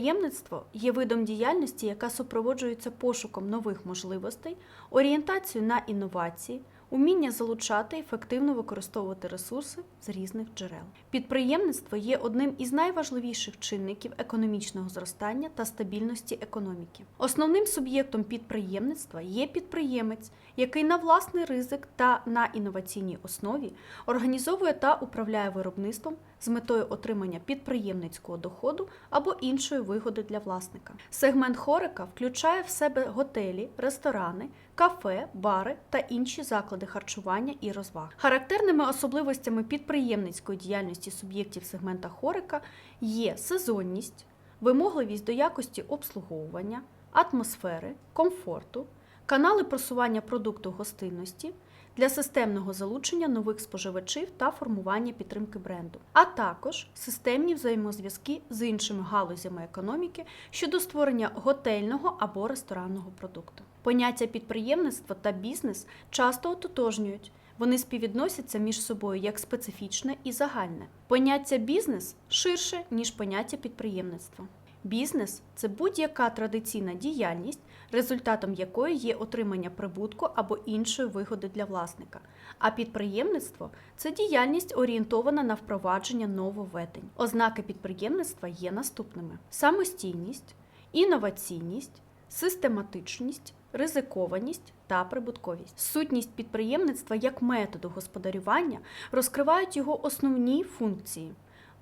Підприємництво є видом діяльності, яка супроводжується пошуком нових можливостей, орієнтацією на інновації, уміння залучати ефективно використовувати ресурси з різних джерел. Підприємництво є одним із найважливіших чинників економічного зростання та стабільності економіки. Основним суб'єктом підприємництва є підприємець, який на власний ризик та на інноваційній основі організовує та управляє виробництвом з метою отримання підприємницького доходу або іншої вигоди для власника. Сегмент хорика включає в себе готелі, ресторани, кафе, бари та інші заклади харчування і розваг. Характерними особливостями підприємницької діяльності суб'єктів сегмента хорика є сезонність, вимогливість до якості обслуговування, атмосфери, комфорту, канали просування продукту гостинності для системного залучення нових споживачів та формування підтримки бренду, а також системні взаємозв'язки з іншими галузями економіки щодо створення готельного або ресторанного продукту. Поняття підприємництва та бізнес часто ототожнюють. Вони співвідносяться між собою як специфічне і загальне. Поняття бізнес ширше, ніж поняття підприємництва. Бізнес це будь-яка традиційна діяльність, результатом якої є отримання прибутку або іншої вигоди для власника. А підприємництво це діяльність орієнтована на впровадження нововведень. Ознаки підприємництва є наступними: самостійність, інноваційність, систематичність, ризикованість та прибутковість. Сутність підприємництва як методу господарювання розкривають його основні функції,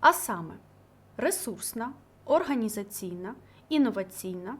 а саме ресурсна, організаційна, інноваційна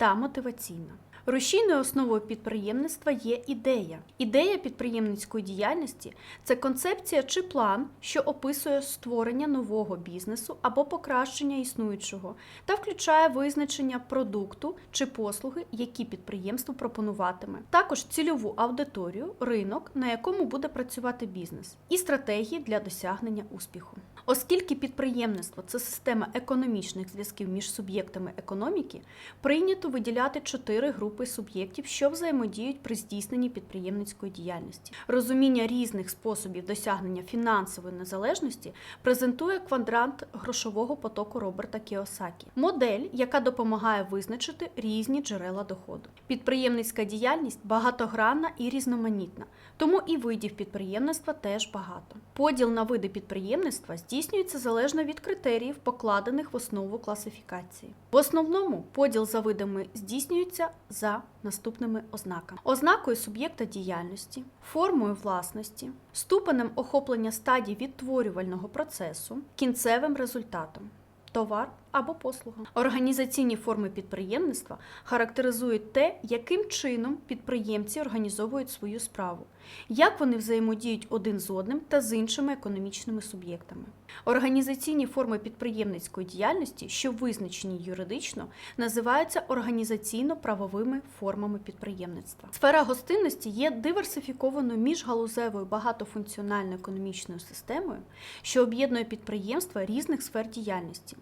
та мотиваційна. Рушійною основою підприємництва є ідея. Ідея підприємницької діяльності це концепція чи план, що описує створення нового бізнесу або покращення існуючого, та включає визначення продукту чи послуги, які підприємство пропонуватиме, також цільову аудиторію, ринок, на якому буде працювати бізнес, і стратегії для досягнення успіху. Оскільки підприємництво це система економічних зв'язків між суб'єктами економіки, прийнято виділяти чотири групи суб'єктів, що взаємодіють при здійсненні підприємницької діяльності. Розуміння різних способів досягнення фінансової незалежності презентує квадрант грошового потоку Роберта Кіосакі, модель, яка допомагає визначити різні джерела доходу. Підприємницька діяльність багатогранна і різноманітна, тому і видів підприємництва теж багато. Поділ на види підприємництва здійснюється залежно від критеріїв, покладених в основу класифікації. В основному поділ за видами здійснюється за наступними ознаками: ознакою суб'єкта діяльності, формою власності, ступенем охоплення стадій відтворювального процесу, кінцевим результатом. Товар або послуга. Організаційні форми підприємництва характеризують те, яким чином підприємці організовують свою справу, як вони взаємодіють один з одним та з іншими економічними суб'єктами. Організаційні форми підприємницької діяльності, що визначені юридично, називаються організаційно-правовими формами підприємництва. Сфера гостинності є диверсифікованою міжгалузевою багатофункціональною економічною системою, що об'єднує підприємства різних сфер діяльності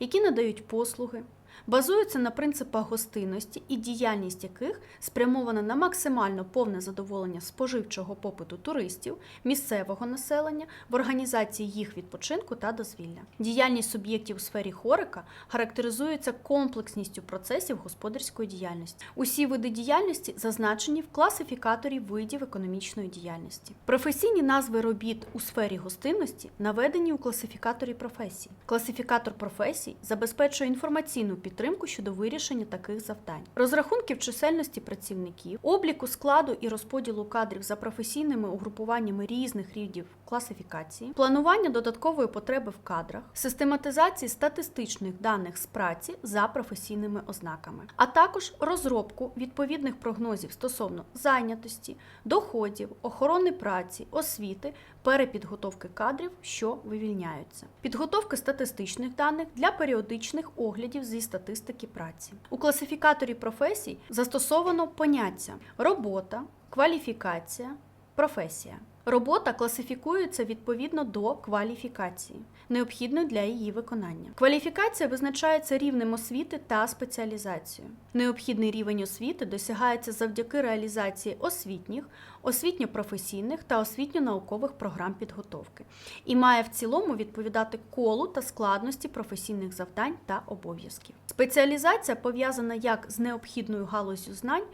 які надають послуги, базуються на принципах гостинності і діяльність яких спрямована на максимально повне задоволення споживчого попиту туристів, місцевого населення в організації їх відпочинку та дозвілля. Діяльність суб'єктів у сфері хорика характеризується комплексністю процесів господарської діяльності. Усі види діяльності зазначені в класифікаторі видів економічної діяльності. Професійні назви робіт у сфері гостинності наведені у класифікаторі професій. Класифікатор професій забезпечує інформаційну підтримку щодо вирішення таких завдань, розрахунків чисельності працівників, обліку складу і розподілу кадрів за професійними угрупуваннями різних рівнів класифікації, планування додаткової потреби в кадрах, систематизації статистичних даних з праці за професійними ознаками, а також розробку відповідних прогнозів стосовно зайнятості, доходів, охорони праці, освіти, перепідготовки кадрів, що вивільняються, підготовки статистичних даних для періодичних оглядів зі статистики праці. У класифікаторі професій застосовано поняття робота, кваліфікація, професія. Робота класифікується відповідно до кваліфікації, необхідної для її виконання. Кваліфікація визначається рівнем освіти та спеціалізацією. Необхідний рівень освіти досягається завдяки реалізації освітніх, освітньо-професійних та освітньо-наукових програм підготовки і має в цілому відповідати колу та складності професійних завдань та обов'язків. Спеціалізація пов'язана як з необхідною галузю знань,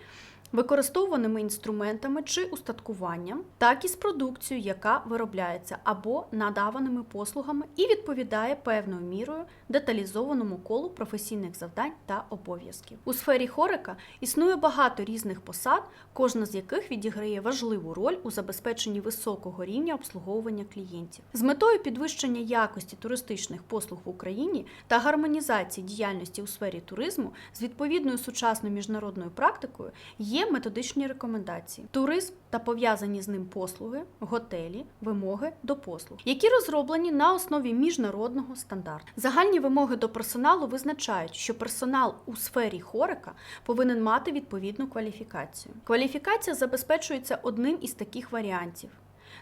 використовуваними інструментами чи устаткуванням, так і з продукцією, яка виробляється або надаваними послугами і відповідає певною мірою деталізованому колу професійних завдань та обов'язків. У сфері хорика існує багато різних посад, кожна з яких відіграє важливу роль у забезпеченні високого рівня обслуговування клієнтів. З метою підвищення якості туристичних послуг в Україні та гармонізації діяльності у сфері туризму з відповідною сучасною міжнародною практикою є методичні рекомендації: туризм та пов'язані з ним послуги, готелі, вимоги до послуг, які розроблені на основі міжнародного стандарту. Загальні вимоги до персоналу визначають, що персонал у сфері хорика повинен мати відповідну кваліфікацію. Кваліфікація забезпечується одним із таких варіантів: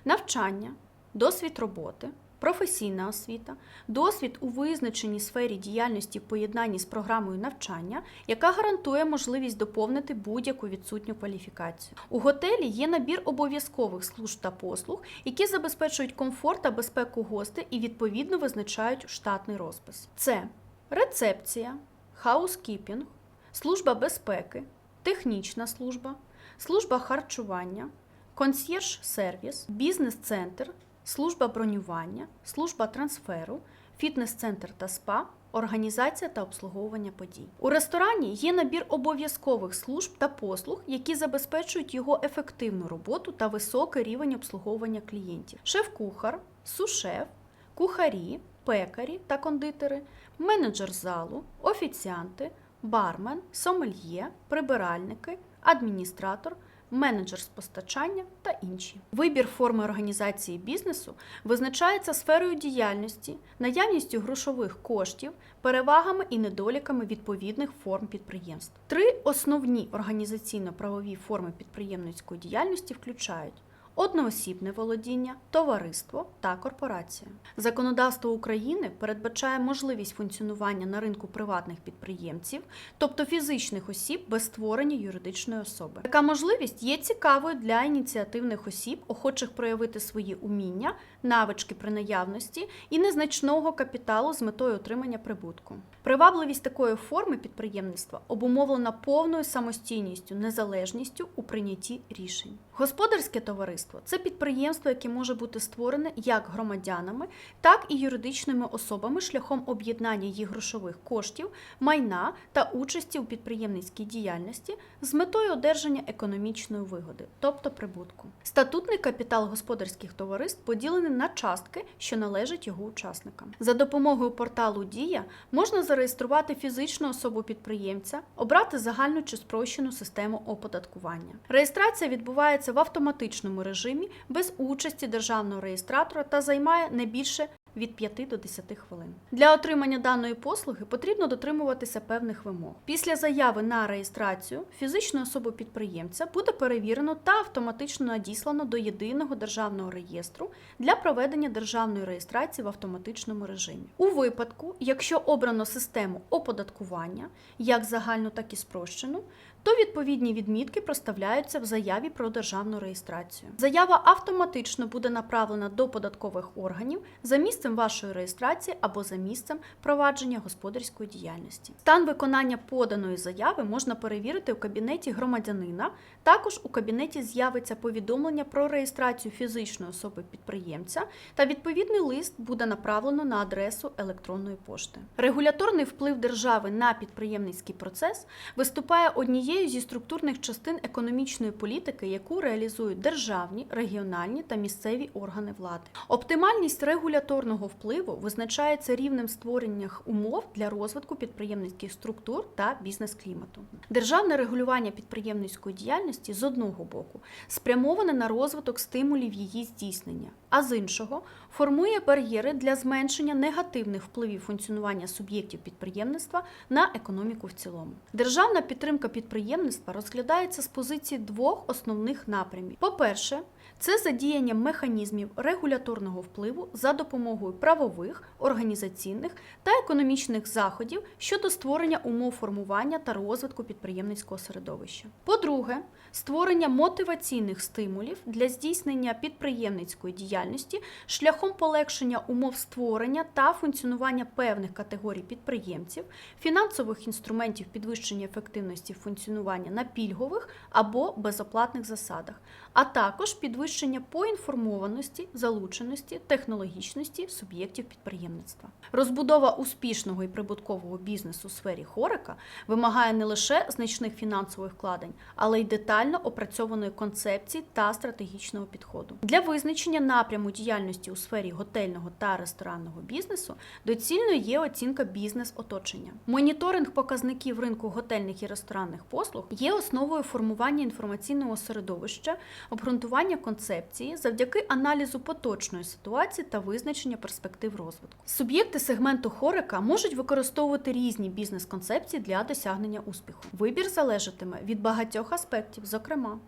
навчання, досвід роботи. Професійна освіта, досвід у визначеній сфері діяльності в поєднанні з програмою навчання, яка гарантує можливість доповнити будь-яку відсутню кваліфікацію. У готелі є набір обов'язкових служб та послуг, які забезпечують комфорт та безпеку гостей і відповідно визначають штатний розпис. Це рецепція, хаускіпінг, служба безпеки, технічна служба, служба харчування, консьєрж-сервіс, бізнес-центр служба бронювання, служба трансферу, фітнес-центр та спа, організація та обслуговування подій. У ресторані є набір обов'язкових служб та послуг, які забезпечують його ефективну роботу та високий рівень обслуговування клієнтів. Шеф-кухар, сушеф, кухарі, пекарі та кондитери, менеджер залу, офіціанти, бармен, сомельє, прибиральники, адміністратор менеджер з постачання та інші. Вибір форми організації бізнесу визначається сферою діяльності, наявністю грошових коштів, перевагами і недоліками відповідних форм підприємств. Три основні організаційно-правові форми підприємницької діяльності включають. Одноосібне володіння, товариство та корпорація. Законодавство України передбачає можливість функціонування на ринку приватних підприємців, тобто фізичних осіб без створення юридичної особи. Така можливість є цікавою для ініціативних осіб, охочих проявити свої уміння, навички при наявності і незначного капіталу з метою отримання прибутку. Привабливість такої форми підприємництва обумовлена повною самостійністю, незалежністю у прийнятті рішень. Господарське товариство це підприємство, яке може бути створене як громадянами, так і юридичними особами шляхом об'єднання їх грошових коштів, майна та участі у підприємницькій діяльності з метою одержання економічної вигоди, тобто прибутку. Статутний капітал господарських товариств поділений на частки, що належать його учасникам. За допомогою порталу Дія можна зареєструвати фізичну особу підприємця, обрати загальну чи спрощену систему оподаткування. Реєстрація відбувається в автоматичному режимі без участі державного реєстратора та займає не більше від 5 до 10 хвилин. Для отримання даної послуги потрібно дотримуватися певних вимог. Після заяви на реєстрацію фізичну особу підприємця буде перевірено та автоматично надіслано до єдиного державного реєстру для проведення державної реєстрації в автоматичному режимі. У випадку, якщо обрано систему оподаткування, як загальну, так і спрощену, то відповідні відмітки проставляються в заяві про державну реєстрацію. Заява автоматично буде направлена до податкових органів за місцем вашої реєстрації або за місцем провадження господарської діяльності. Стан виконання поданої заяви можна перевірити у кабінеті громадянина. Також у кабінеті з'явиться повідомлення про реєстрацію фізичної особи підприємця та відповідний лист буде направлено на адресу електронної пошти. Регуляторний вплив держави на підприємницький процес виступає однією однією зі структурних частин економічної політики, яку реалізують державні, регіональні та місцеві органи влади. Оптимальність регуляторного впливу визначається рівнем створення умов для розвитку підприємницьких структур та бізнес-клімату. Державне регулювання підприємницької діяльності з одного боку спрямоване на розвиток стимулів її здійснення, а з іншого формує бар'єри для зменшення негативних впливів функціонування суб'єктів підприємництва на економіку в цілому. Державна підтримка підприємництва розглядається з позиції двох основних напрямів. По-перше, Це задіяння механізмів регуляторного впливу за допомогою правових, організаційних та економічних заходів щодо створення умов формування та розвитку підприємницького середовища. По-друге, створення мотиваційних стимулів для здійснення підприємницької діяльності шляхом полегшення умов створення та функціонування певних категорій підприємців, фінансових інструментів підвищення ефективності функціонування на пільгових або безоплатних засадах, а також підвищення поінформованості, залученості, технологічності суб'єктів підприємництва. Розбудова успішного і прибуткового бізнесу у сфері хорика вимагає не лише значних фінансових вкладень, але й детально опрацьованої концепції та стратегічного підходу. Для визначення напряму діяльності у сфері готельного та ресторанного бізнесу доцільною є оцінка бізнес-оточення. Моніторинг показників ринку готельних і ресторанних послуг є основою формування інформаційного середовища, обґрунтування концепції завдяки аналізу поточної ситуації та визначення перспектив розвитку. Суб'єкти сегменту хорика можуть використовувати різні бізнес-концепції для досягнення успіху. Вибір залежатиме від багатьох аспектів, зокрема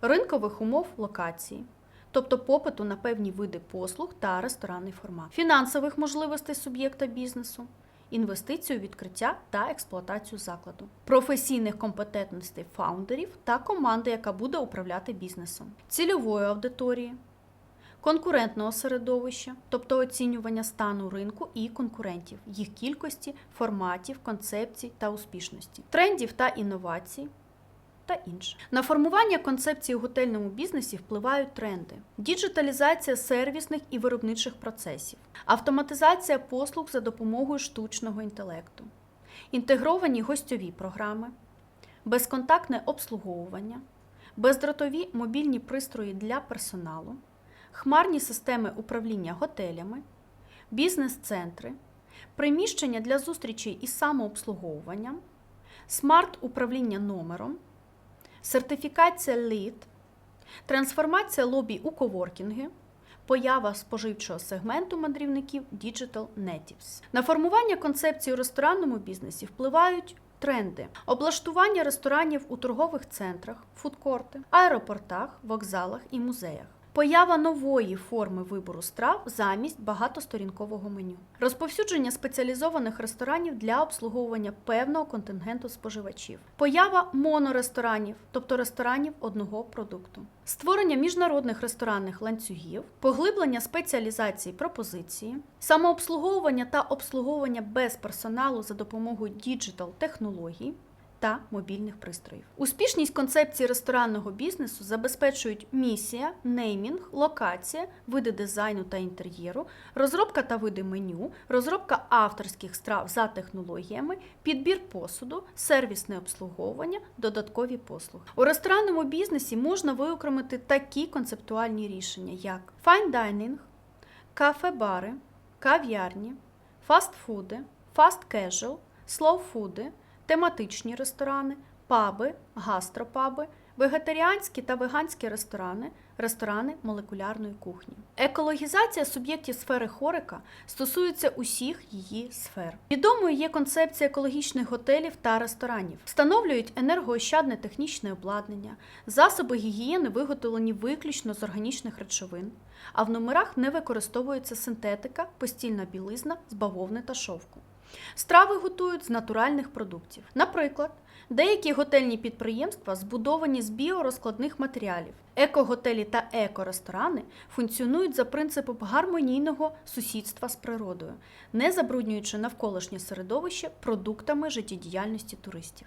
ринкових умов локації. Тобто попиту на певні види послуг та ресторанний формат, фінансових можливостей суб'єкта бізнесу, інвестицію, відкриття та експлуатацію закладу, професійних компетентностей фаундерів та команди, яка буде управляти бізнесом, цільової аудиторії, конкурентного середовища, тобто оцінювання стану ринку і конкурентів, їх кількості, форматів, концепцій та успішності, трендів та інновацій. Та інше. На формування концепції у готельному бізнесі впливають тренди: діджиталізація сервісних і виробничих процесів, автоматизація послуг за допомогою штучного інтелекту, інтегровані гостьові програми, безконтактне обслуговування, бездротові мобільні пристрої для персоналу, хмарні системи управління готелями, бізнес-центри, приміщення для зустрічей із самообслуговуванням, смарт-управління номером, сертифікація лід, трансформація лобі у коворкінги, поява споживчого сегменту мандрівників Digital Natives. На формування концепції у ресторанному бізнесі впливають тренди: облаштування ресторанів у торгових центрах, фудкорти, аеропортах, вокзалах і музеях. Поява нової форми вибору страв замість багатосторінкового меню, розповсюдження спеціалізованих ресторанів для обслуговування певного контингенту споживачів, поява моноресторанів, тобто ресторанів одного продукту, створення міжнародних ресторанних ланцюгів, поглиблення спеціалізації пропозиції, самообслуговування та обслуговування без персоналу за допомогою діджитал технологій та мобільних пристроїв. Успішність концепції ресторанного бізнесу забезпечують місія, неймінг, локація, види дизайну та інтер'єру, розробка та види меню, розробка авторських страв за технологіями, підбір посуду, сервісне обслуговування, додаткові послуги. У ресторанному бізнесі можна виокремити такі концептуальні рішення, як fine dining, кафе-бари, кав'ярні, фастфуди, фаст-кежуал, слоу-фуди, тематичні ресторани, паби, гастропаби, вегетаріанські та веганські ресторани, ресторани молекулярної кухні. Екологізація суб'єктів сфери хорика стосується усіх її сфер. Відомою є концепція екологічних готелів та ресторанів, встановлюють енергоощадне технічне обладнання, засоби гігієни виготовлені виключно з органічних речовин, а в номерах не використовується синтетика, постільна білизна з бавовни та шовку. Страви готують з натуральних продуктів. Наприклад, деякі готельні підприємства збудовані з біорозкладних матеріалів. Екоготелі та екоресторани функціонують за принципом гармонійного сусідства з природою, не забруднюючи навколишнє середовище продуктами життєдіяльності туристів.